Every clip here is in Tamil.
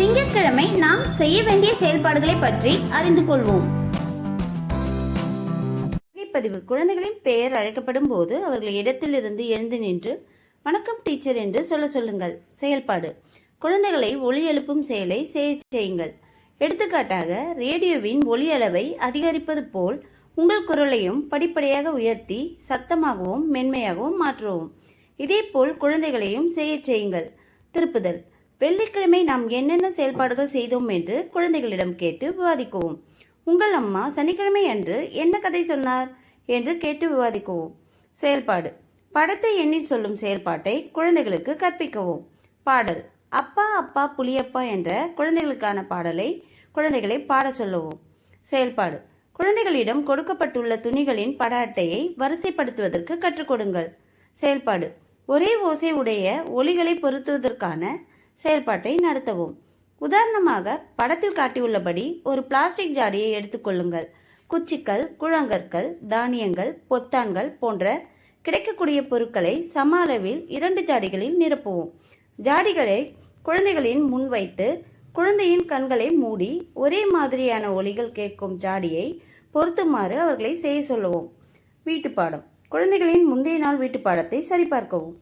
திங்கட்கிழமை நாம் செய்ய வேண்டிய செயல்பாடுகளை பற்றி அறிந்து கொள்வோம். பதிவு குழந்தைகளின் பெயர் அழைக்கப்படும் போது அவர்கள் இடத்திலிருந்து எழுந்து நின்று வணக்கம் டீச்சர் என்று சொல்ல சொல்லுங்கள். செயல்பாடு. குழந்தைகளை ஒளி எழுப்பும் செயலை செய்ய செய்யுங்கள். எடுத்துக்காட்டாக ரேடியோவின் ஒலி அளவை அதிகரிப்பது போல் உங்கள் குரலையும் படிப்படியாக உயர்த்தி சத்தமாகவும் மென்மையாகவும் மாற்றுவோம். இதேபோல் குழந்தைகளையும் செய்ய செய்யுங்கள். திருப்புதல். வெள்ளிக்கிழமை நாம் என்னென்ன செயல்பாடுகள் செய்தோம் என்று குழந்தைகளிடம் கேட்டு விவாதிக்கவும். உங்கள் அம்மா சனிக்கிழமை அன்று என்ன கதை சொன்னார் என்று கேட்டு விவாதிக்கவும். செயல்பாடு. படத்தை எண்ணி சொல்லும் செயல்பாட்டை குழந்தைகளுக்கு கற்பிக்கவும். பாடல். அப்பா அப்பா புளியப்பா என்ற குழந்தைகளுக்கான பாடலை குழந்தைகளை பாட சொல்லவும். செயல்பாடு. குழந்தைகளிடம் கொடுக்கப்பட்டுள்ள துணிகளின் பட அட்டையை வரிசைப்படுத்துவதற்கு கற்றுக்கொடுங்கள் செயல்பாடு. ஒரே ஓசை உடைய ஒலிகளை பொருத்துவதற்கான செயல்பாட்டை நடத்தவும். உதாரணமாக படத்தில் காட்டியுள்ளபடி ஒரு பிளாஸ்டிக் ஜாடியை எடுத்துக்கொள்ளுங்கள் குச்சிக்கல் குழங்கற்கள் தானியங்கள் பொத்தான்கள் போன்ற கிடைக்கக்கூடிய பொருட்களை சம அளவில் இரண்டு ஜாடிகளில் நிரப்புவோம். ஜாடிகளை குழந்தைகளின் முன் வைத்து குழந்தையின் கண்களை மூடி ஒரே மாதிரியான ஒலிகள் கேட்கும் ஜாடியை பொருத்துமாறு அவர்களை செய்ய சொல்லுவோம். வீட்டுப்பாடம். குழந்தைகளின் முந்தைய நாள் வீட்டுப்பாடத்தை சரிபார்க்கவும்.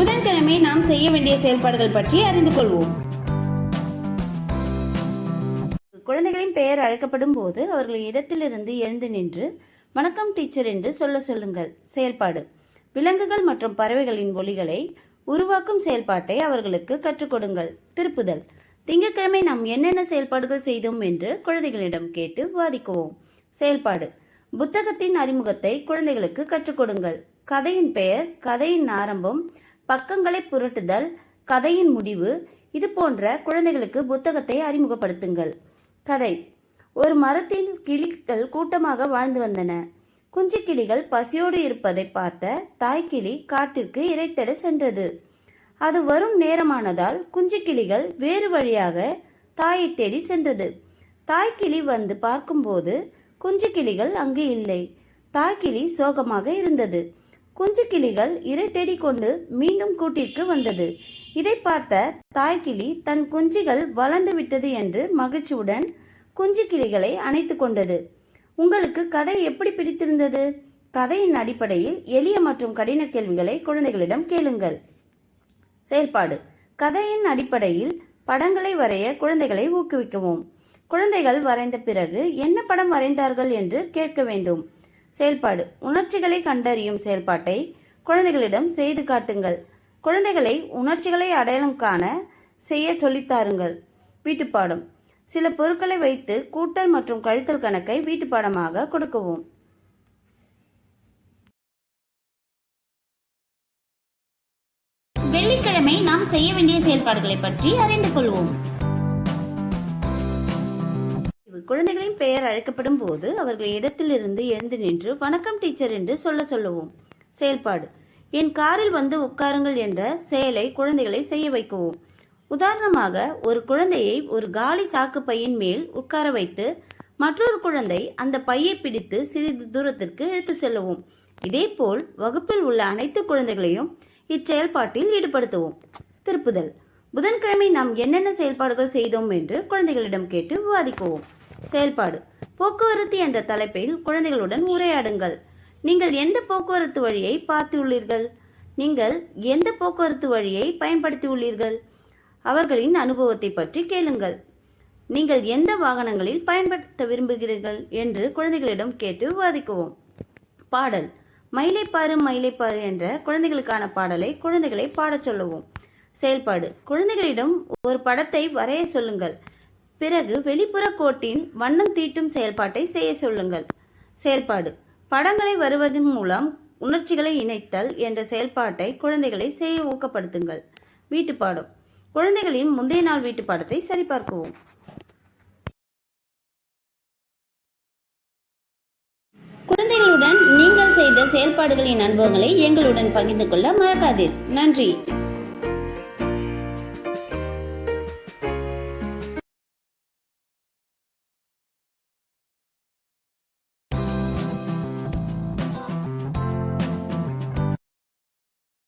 புதன்கிழமை நாம் செய்ய வேண்டிய செயல்பாடுகள் பற்றி அறிந்து கொள்வோம். குழந்தைகளின் பெயர் அழைக்கப்படும் போது அவர்களின் இடத்திலிருந்து எழுந்து நின்று வணக்கம் டீச்சர் என்று சொல்ல சொல்லுங்கள். செயல்பாடு. விலங்குகள் மற்றும் பறவைகளின் ஒலிகளை உருவாக்கும் செயல்பாட்டை அவர்களுக்கு கற்றுக் கொடுங்கள். திருப்புதல். திங்கட்கிழமை நாம் என்னென்ன செயல்பாடுகள் செய்தோம் என்று குழந்தைகளிடம் கேட்டு விவாதிக்குவோம் செயல்பாடு. புத்தகத்தின் அறிமுகத்தை குழந்தைகளுக்கு கற்றுக் கொடுங்கள். கதையின் பெயர் கதையின் ஆரம்பம் பக்கங்களை புரட்டுதல் கதையின் முடிவு இது போன்ற குழந்தைகளுக்கு புத்தகத்தை அறிமுகப்படுத்துங்கள். கதை. ஒரு மரத்தில் கிளிகள் கூட்டமாக வாழ்ந்து வந்தன. குஞ்சு கிளிகள் பசியோடு இருப்பதை பார்த்த தாய்க்கிளி காட்டிற்கு இறைத்தட சென்றது. அது வரும் நேரமானதால் குஞ்சு கிளிகள் வேறு வழியாக தாயை தேடி சென்றது. தாய்க்கிளி வந்து பார்க்கும்போது குஞ்சு கிளிகள் அங்கு இல்லை. தாய்க்கிளி சோகமாக இருந்தது. குஞ்சு கிளிகள் இறை தேடிக்கொண்டு மீண்டும் கூட்டிற்கு வந்தது. இதை பார்த்த தாய்க்கிளி தன் குஞ்சுகள் வளர்ந்து விட்டது என்று மகிழ்ச்சியுடன் குஞ்சு கிளிகளை அணைத்து கொண்டது. உங்களுக்கு கதை எப்படி பிடித்திருந்தது? கதையின் அடிப்படையில் எளிய மற்றும் கடின கேள்விகளை குழந்தைகளிடம் கேளுங்கள். செயல்பாடு. கதையின் அடிப்படையில் படங்களை வரைய குழந்தைகளை ஊக்குவிக்கவும். குழந்தைகள் வரைந்த பிறகு என்ன படம் வரைந்தார்கள் என்று கேட்க வேண்டும். செயல்பாடு. உணர்ச்சிகளை கண்டறியும் செயல்பாட்டை குழந்தைகளிடம் செய்து காட்டுங்கள். குழந்தைகளை உணர்ச்சிகளை அடையாளம் காண செய்ய சொல்லித்தாருங்கள் வீட்டுப்பாடம். சில பொருட்களை வைத்து கூட்டல் மற்றும் கழித்தல் கணக்கை வீட்டுப்பாடமாக கொடுக்கவும். வெள்ளிக்கிழமை நாம் செய்ய வேண்டிய செயல்பாடுகளை பற்றி அறிந்து கொள்வோம். குழந்தைகளின் பெயர் அழைக்கப்படும் போது அவர்கள் இடத்திலிருந்து எழுந்து நின்று வணக்கம் டீச்சர் என்று சொல்ல சொல்லுவோம். செயல்பாடு. என் காரில் வந்து உட்காருங்கள் என்ற செயலை குழந்தைகளை செய்ய வைக்கவும். உதாரணமாக ஒரு குழந்தையை ஒரு காலி சாக்கு பையின் மேல் உட்கார வைத்து மற்றொரு குழந்தை அந்த பையை பிடித்து சிறிது தூரத்திற்கு இழுத்து செல்லவும். இதேபோல் வகுப்பில் உள்ள அனைத்து குழந்தைகளையும் இச்செயல்பாட்டில் ஈடுபடுத்துவோம். திருப்புதல். புதன்கிழமை நாம் என்னென்ன செயல்பாடுகள் செய்தோம் என்று குழந்தைகளிடம் கேட்டு விவாதிக்குவோம். செயல்பாடு. போக்குவரத்து என்ற தலைப்பில் குழந்தைகளுடன் உரையாடுங்கள். நீங்கள் எந்த போக்குவரத்து வழியை பார்த்துள்ளீர்கள்? நீங்கள் எந்த போக்குவரத்து வழியை பயன்படுத்தியுள்ளீர்கள்? அவர்களின் அனுபவத்தை பற்றி கேளுங்கள். நீங்கள் எந்த வாகனங்களில் பயன்படுத்த விரும்புகிறீர்கள் என்று குழந்தைகளிடம் கேட்டு விவாதிக்குவோம். பாடல். மயிலைப்பாரு மயிலைப்பாரு என்ற குழந்தைகளுக்கான பாடலை குழந்தைகளை பாடச் சொல்லுவோம். செயல்பாடு. குழந்தைகளிடம் ஒரு படத்தை வரைய சொல்லுங்கள். பிறகு வெளிப்புற கோட்டின் வண்ணம் தீட்டும் செயல்பாட்டை செய்ய சொல்லுங்கள். செயல்பாடு. படங்களை வருவதன் மூலம் உணர்ச்சிகளை இணைத்தல் என்ற செயல்பாட்டை குழந்தைகளை செய்ய ஊக்கப்படுத்துங்கள். வீட்டுப்பாடம். குழந்தைகளின் முந்தைய நாள் வீட்டுப்பாடத்தை சரிபார்க்கவும். குழந்தைகளுடன் நீங்கள் செய்த செயல்பாடுகளின் அனுபவங்களை எங்களுடன் பகிர்ந்து கொள்ள மறக்காதீர். நன்றி.